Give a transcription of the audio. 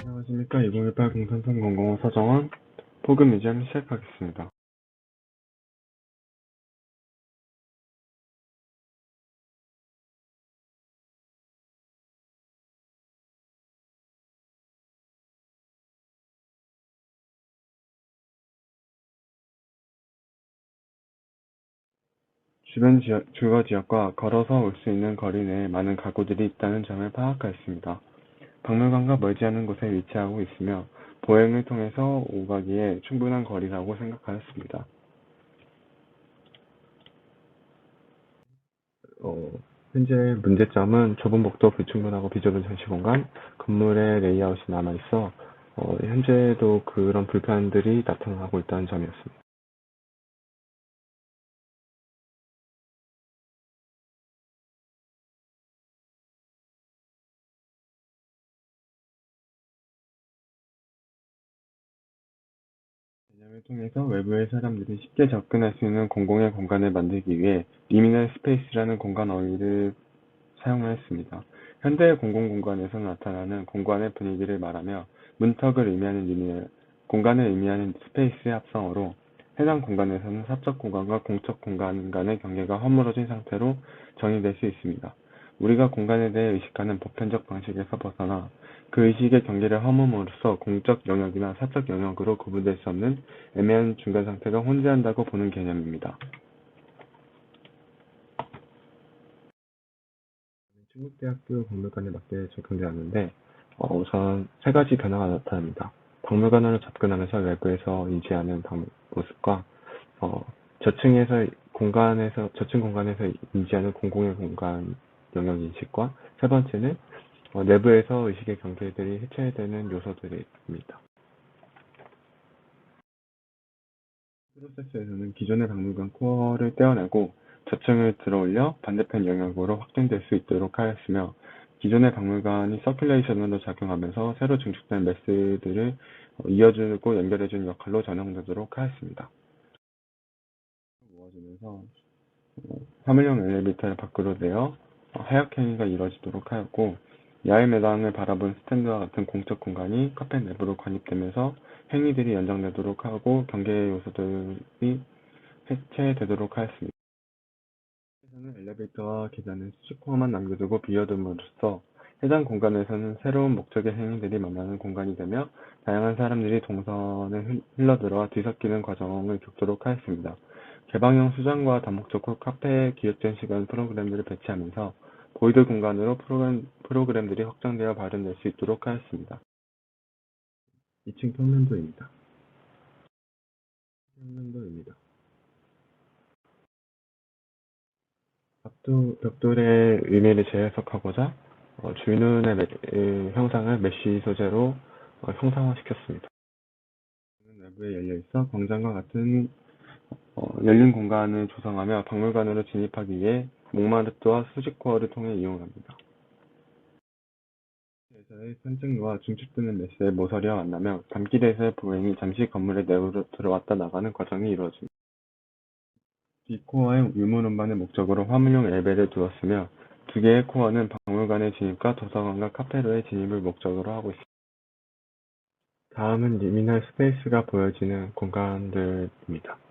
안녕하십니까. 2018 공산성공공호 서정원 포금 미디엄 시작하겠습니다. 주변 지역, 주거 지역과 걸어서 올 수 있는 거리 내에 많은 가구들이 있다는 점을 파악하였습니다. 박물관과 멀지 않은 곳에 위치하고 있으며 보행을 통해서 오가기에 충분한 거리라고 생각하였습니다. 어, 현재 문제점은 좁은 복도 불충분하고 비좁은 전시 공간, 건물의 레이아웃이 남아있어 어, 현재도 그런 불편들이 나타나고 있다는 점이었습니다. 개념을 통해서 외부의 사람들이 쉽게 접근할 수 있는 공공의 공간을 만들기 위해 리미널 스페이스라는 공간 어휘를 사용하였습니다. 현대의 공공공간에서 나타나는 공간의 분위기를 말하며 문턱을 의미하는 리미널, 공간을 의미하는 스페이스의 합성어로 해당 공간에서는 사적 공간과 공적 공간 간의 경계가 허물어진 상태로 정의될 수 있습니다. 우리가 공간에 대해 의식하는 보편적 방식에서 벗어나 그 의식의 경계를 허물음으로써 공적 영역이나 사적 영역으로 구분될 수 없는 애매한 중간 상태가 혼재한다고 보는 개념입니다. 충북대학교 박물관에 맞게 적용되었는데 어, 우선 세 가지 변화가 나타납니다. 박물관으로 접근하면서 외부에서 인지하는 방- 모습과 어, 저층에서 공간에서 저층 공간에서 인지하는 공공의 공간 영역 인식과 세 번째는 어, 내부에서 의식의 경계들이 해체되는 요소들입니다. 프로세스에서는 기존의 박물관 코어를 떼어내고 저층을 들어올려 반대편 영역으로 확장될 수 있도록 하였으며 기존의 박물관이 서큘레이션으로 작용하면서 새로 증축된 매스들을 어, 이어주고 연결해주는 역할로 전용되도록 하였습니다. 모아주면서 어, 화물용 엘리베이터를 밖으로 내어 어, 하역 행위가 이루어지도록 하였고 야외 매장을 바라본 스탠드와 같은 공적 공간이 카페 내부로 관입되면서 행위들이 연장되도록 하고 경계 요소들이 해체되도록 하였습니다. 에서는 엘리베이터와 계단은 수직코어만 남겨두고 비워둠으로써 해당 공간에서는 새로운 목적의 행위들이 만나는 공간이 되며 다양한 사람들이 동선에 흘- 흘러들어와 뒤섞이는 과정을 겪도록 하였습니다. 개방형 수장과 다목적 후 카페에 기획된 시간 프로그램들을 배치하면서 보이드 공간으로 프로그램, 프로그램 들이 확장되어 발현될 수 있도록 하였습니다. 2층 평면도입니다. 평면도입니다. 벽돌, 벽돌의 의미를 재해석하고자 어, 줄눈의 매- 의 형상을 메쉬 소재로 어, 형상화시켰습니다. 내부에 열려 있어 광장과 같은 어, 열린 공간을 조성하며 박물관으로 진입하기 위해 목마르트와 수직코어를 통해 이용합니다. 에서의 산책로와 중축되는 메스의 모서리와 만나며 담길에서의 보행이 잠시 건물의 내부로 들어왔다 나가는 과정이 이루어집니다. 뒷코어의 유물 운반의 목적으로 화물용 엘베를 두었으며 두 개의 코어는 박물관의 진입과 도서관과 카페로의 진입을 목적으로 하고 있습니다. 다음은 리미널 스페이스가 보여지는 공간들입니다.